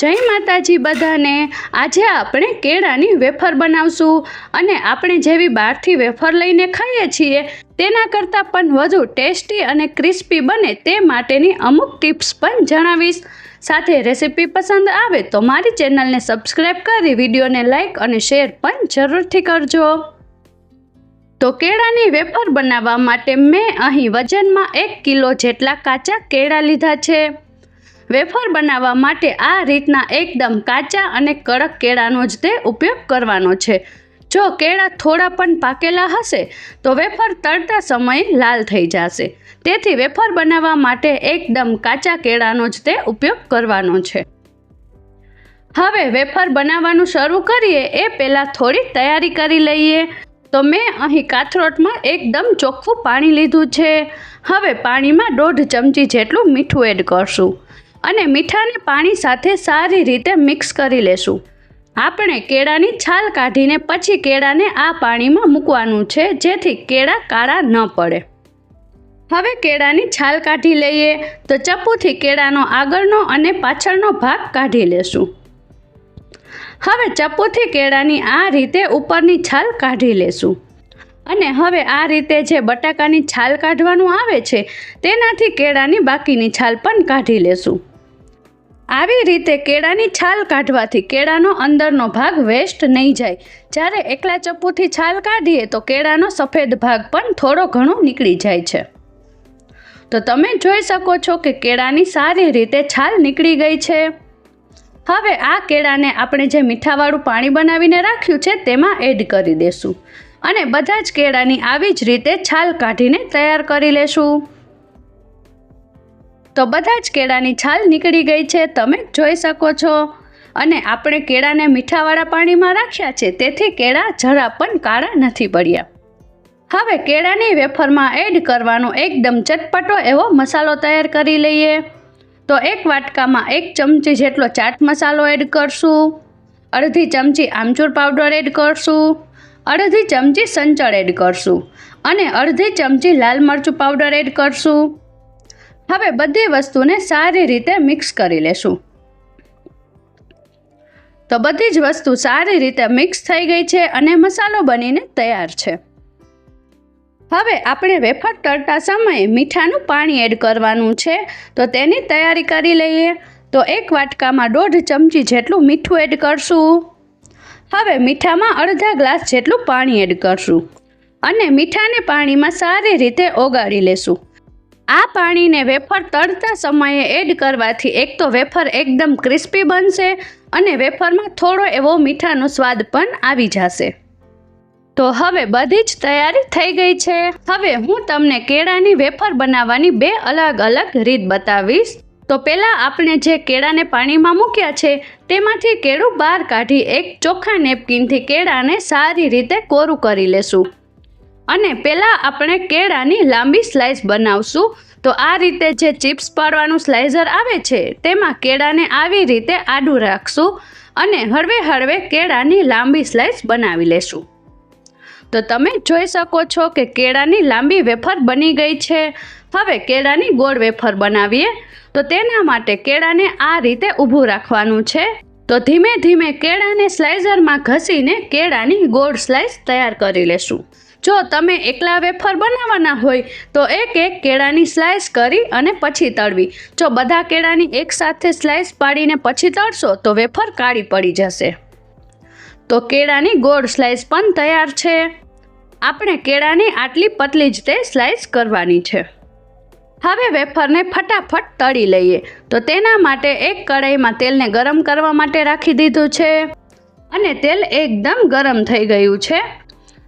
જય માતાજી બધાને. આજે આપણે કેળાની વેફર બનાવશું અને આપણે જેવી બહારથી વેફર લઈને ખાઈએ છીએ, તેના કરતાં પણ વધુ ટેસ્ટી અને ક્રિસ્પી બને તે માટેની અમુક ટિપ્સ પણ જણાવીશ. સાથે રેસિપી પસંદ આવે તો મારી ચેનલને સબસ્ક્રાઈબ કરી વિડીયોને લાઇક અને શેર પણ જરૂરથી કરજો. તો કેળાની વેફર બનાવવા માટે મેં અહીં વજનમાં એક કિલો જેટલા કાચા કેળા લીધા છે. વેફર બનાવવા માટે આ રીતના એકદમ કાચા અને કડક કેળાનો જ તે ઉપયોગ કરવાનો છે. જો કેળા થોડા પણ પાકેલા હશે, તો વેફર તળતા સમયે લાલ થઈ જશે. તેથી વેફર બનાવવા માટે એકદમ કાચા કેળાનો જ તે ઉપયોગ કરવાનો છે. હવે વેફર બનાવવાનું શરૂ કરીએ, એ પહેલાં થોડી તૈયારી કરી લઈએ. તો મેં અહીં કાથરોટમાં એકદમ ચોખ્ખું પાણી લીધું છે. હવે પાણીમાં દોઢ ચમચી જેટલું મીઠું એડ કરશું. અને મીઠાને પાણી સાથે સારી રીતે મિક્સ કરી લેશું. આપણે કેળાની છાલ કાઢીને પછી કેળાને આ પાણીમાં મૂકવાનું છે, જેથી કેળા કાળા ન પડે. હવે કેળાની છાલ કાઢી લઈએ, તો ચપ્પુથી કેળાનો આગળનો અને પાછળનો ભાગ કાઢી લેશું. હવે ચપ્પુથી કેળાની આ રીતે ઉપરની છાલ કાઢી લેશું. અને હવે આ રીતે જે બટાકાની છાલ કાઢવાનું આવે છે, તેનાથી કેળાની બાકીની છાલ પણ કાઢી લેશું. આવી રીતે કેળાની છાલ કાઢવાથી કેળાનો અંદરનો ભાગ વેસ્ટ નહીં જાય. જ્યારે એકલા ચપ્પુથી છાલ કાઢીએ તો કેળાનો સફેદ ભાગ પણ થોડો ઘણો નીકળી જાય છે. તો તમે જોઈ શકો છો કે કેળાની સારી રીતે છાલ નીકળી ગઈ છે. હવે આ કેળાને આપણે જે મીઠાવાળું પાણી બનાવીને રાખ્યું છે તેમાં એડ કરી દેશું. અને બધા જ કેળાની આવી જ રીતે છાલ કાઢીને તૈયાર કરી લેશું. તો બધા જ કેળાની છાલ નીકળી ગઈ છે, તમે જોઈ શકો છો. અને આપણે કેળાને મીઠાવાળા પાણીમાં રાખ્યા છે, તેથી કેળા જરા પણ કાળા નથી પડ્યા. હવે કેળાની વેફરમાં એડ કરવાનો એકદમ ચટપટો એવો મસાલો તૈયાર કરી લઈએ. તો એક વાટકામાં એક ચમચી જેટલો ચાટ મસાલો એડ કરશું. અડધી ચમચી આમચૂર પાવડર એડ કરશું. અડધી ચમચી સંચળ એડ કરશું. અને અડધી ચમચી લાલ મરચું પાવડર એડ કરશું. હવે બધી વસ્તુને સારી રીતે મિક્સ કરી લેશું. તો બધી જ વસ્તુ સારી રીતે મિક્સ થઈ ગઈ છે અને મસાલો બનીને તૈયાર છે. હવે આપણે વેફર તળતા સમયે મીઠાનું પાણી એડ કરવાનું છે. તો તેની તૈયારી કરી લઈએ. તો એક વાટકામાં દોઢ ચમચી જેટલું મીઠું એડ કરશું. હવે મીઠામાં અડધા ગ્લાસ જેટલું પાણી એડ કરશું. અને મીઠાને પાણીમાં સારી રીતે ઓગાળી લેશું. આ પાણીને વેફર તળતા સમયે એડ કરવાથી એક તો વેફર એકદમ ક્રિસ્પી બનશે અને વેફરમાં થોડો એવો મીઠાનો સ્વાદ પણ આવી જશે. તો હવે બધી જ તૈયારી થઈ ગઈ છે. હવે હું તમને કેળાની વેફર બનાવવાની બે અલગ અલગ રીત બતાવીશ. તો પહેલાં આપણે જે કેળાને પાણીમાં મૂક્યા છે, તેમાંથી કેળું બહાર કાઢી એક ચોખ્ખા નેપકિનથી કેળાને સારી રીતે કોરું કરી લેશું. અને પહેલાં આપણે કેળાની લાંબી સ્લાઇસ બનાવશું. તો આ રીતે જે ચિપ્સ પાડવાનું સ્લાઇઝર આવે છે, તેમાં કેળાને આવી રીતે આડું રાખશું અને હળવે હળવે કેળાની લાંબી સ્લાઇસ બનાવી લેશું. તો તમે જોઈ શકો છો કે કેળાની લાંબી વેફર બની ગઈ છે. હવે કેળાની ગોળ વેફર બનાવીએ. તો તેના માટે કેળાને આ રીતે ઊભું રાખવાનું છે. તો ધીમે ધીમે કેળાને સ્લાઇઝરમાં ઘસીને કેળાની ગોળ સ્લાઇસ તૈયાર કરી લેશું. જો તમે એકલા વેફર બનાવવાના હોય, તો એક એક કેળાની સ્લાઇસ કરી અને પછી તળવી. જો બધા કેળાની એકસાથે સ્લાઇસ પાડીને પછી તળશો, તો વેફર કાળી પડી જશે. તો કેળાની ગોળ સ્લાઇસ પણ તૈયાર છે. આપણે કેળાની આટલી પતલી જ તે સ્લાઇસ કરવાની છે. હવે વેફરને ફટાફટ તળી લઈએ. તો તેના માટે એક કડાઈમાં તેલને ગરમ કરવા માટે રાખી દીધું છે. અને તેલ એકદમ ગરમ થઈ ગયું છે.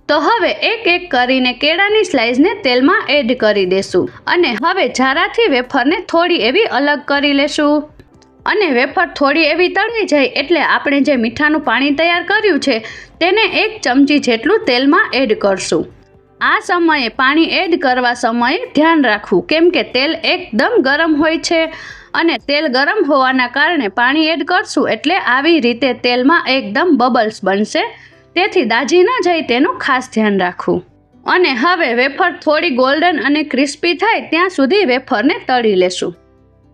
તો હવે એક એક કરીને કેળાની સ્લાઇસને તેલમાં એડ કરી દેશું. અને હવે જારાથી વેફરને થોડી એવી અલગ કરી લેશું. અને વેફર થોડી એવી તળવી જાય એટલે આપણે જે મીઠાનું પાણી તૈયાર કર્યું છે, તેને એક ચમચી જેટલું તેલમાં એડ કરશું. આ સમયે પાણી એડ કરવા સમયે ધ્યાન રાખવું, કેમ કે તેલ એકદમ ગરમ હોય છે. અને તેલ ગરમ હોવાના કારણે પાણી એડ કરશું એટલે આવી રીતે તેલમાં એકદમ બબલ્સ બનશે. તેથી દાજી ન જાય તેનું ખાસ ધ્યાન રાખવું. અને હવે વેફર થોડી ગોલ્ડન અને ક્રિસ્પી થાય ત્યાં સુધી વેફરને તળી લેશું.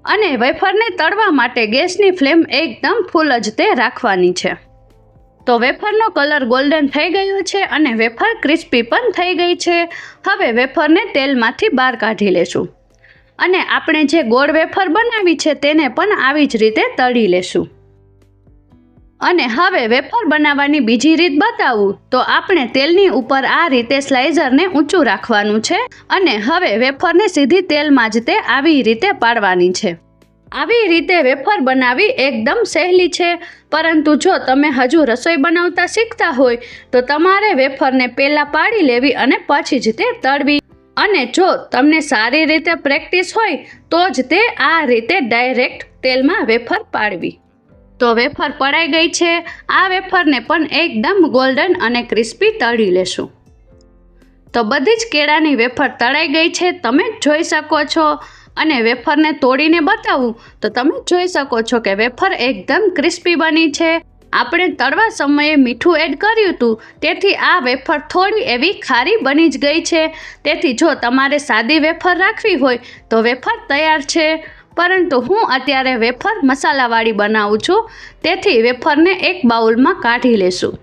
અને વેફરને તળવા માટે ગેસની ફ્લેમ એકદમ ફૂલ જ તે રાખવાની છે. તો વેફરનો કલર ગોલ્ડન થઈ ગયો છે અને વેફર ક્રિસ્પી પણ થઈ ગઈ છે. હવે વેફરને તેલમાંથી બહાર કાઢી લેશું. અને આપણે જે ગોળ વેફર બનાવી છે તેને પણ આવી જ રીતે તળી લેશું. અને હવે વેફર બનાવવાની બીજી રીત બતાવું. તો આપણે તેલની ઉપર આ રીતે સ્લાઇઝરને ઊંચું રાખવાનું છે અને હવે વેફરને સીધી તેલમાં જ તે આવી રીતે પાડવાની છે. આવી રીતે વેફર બનાવવી એકદમ સહેલી છે. પરંતુ જો તમે હજુ રસોઈ બનાવતા શીખતા હોય, તો તમારે વેફરને પહેલાં પાડી લેવી અને પછી જ તે તળવી. અને જો તમને સારી રીતે પ્રેક્ટિસ હોય, તો જ તે આ રીતે ડાયરેક્ટ તેલમાં વેફર પાડવી. તો વેફર પડાઈ ગઈ છે. આ વેફરને પણ એકદમ ગોલ્ડન અને ક્રિસ્પી તળી લેશું. તો બધી જ કેળાની વેફર તળાઈ ગઈ છે. તમે જ જોઈ શકો છો. અને વેફરને તોડીને બતાવું, તો તમે જોઈ શકો છો કે વેફર એકદમ ક્રિસ્પી બની છે. આપણે તળવા સમયે મીઠું એડ કર્યું હતું. તેથી આ વેફર થોડી એવી ખારી બની જ ગઈ છે. તેથી જો તમારે સાદી વેફર રાખવી હોય, તો વેફર તૈયાર છે. પરંતુ હું અત્યારે વેફર મસાલાવાળી બનાવું છું. તેથી વેફરને એક બાઉલમાં કાઢી લેશું.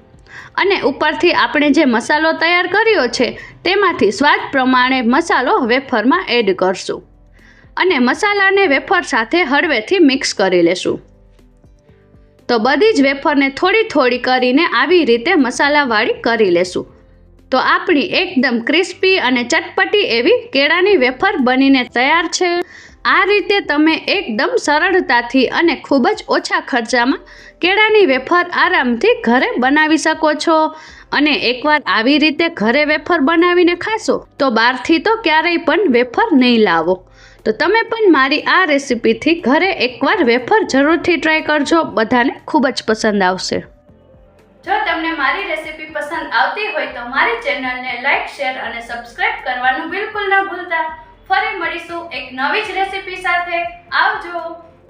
અને ઉપરથી આપણે જે મસાલો તૈયાર કર્યો છે, તેમાંથી સ્વાદ પ્રમાણે મસાલો વેફરમાં એડ કરશું. અને મસાલાને વેફર સાથે હળવેથી મિક્સ કરી લેશું. તો બધી જ વેફરને થોડી થોડી કરીને આવી રીતે મસાલાવાળી કરી લેશું. તો આપણી એકદમ ક્રિસ્પી અને ચટપટી એવી કેળાની વેફર બનીને તૈયાર છે. આ રીતે તમે એકદમ સરળતાથી અને ખૂબ જ ઓછા ખર્ચામાં કેળાની વેફર આરામથી ઘરે બનાવી શકો છો. અને એકવાર આવી રીતે ઘરે વેફર બનાવીને ખાશો, તો બહારથી તો ક્યારેય પણ વેફર નહીં લાવો. તો તમે પણ મારી આ રેસીપીથી ઘરે એકવાર વેફર જરૂરથી ટ્રાય કરજો. બધાને ખૂબ જ પસંદ આવશે. જો તમને મારી રેસીપી પસંદ આવતી હોય તો મારી ચેનલને લાઇક શેર અને સબસ્ક્રાઇબ કરવાનું બિલકુલ ન ભૂલતા. ફરી મળીશું એક નવી જ રેસીપી સાથે. આવજો.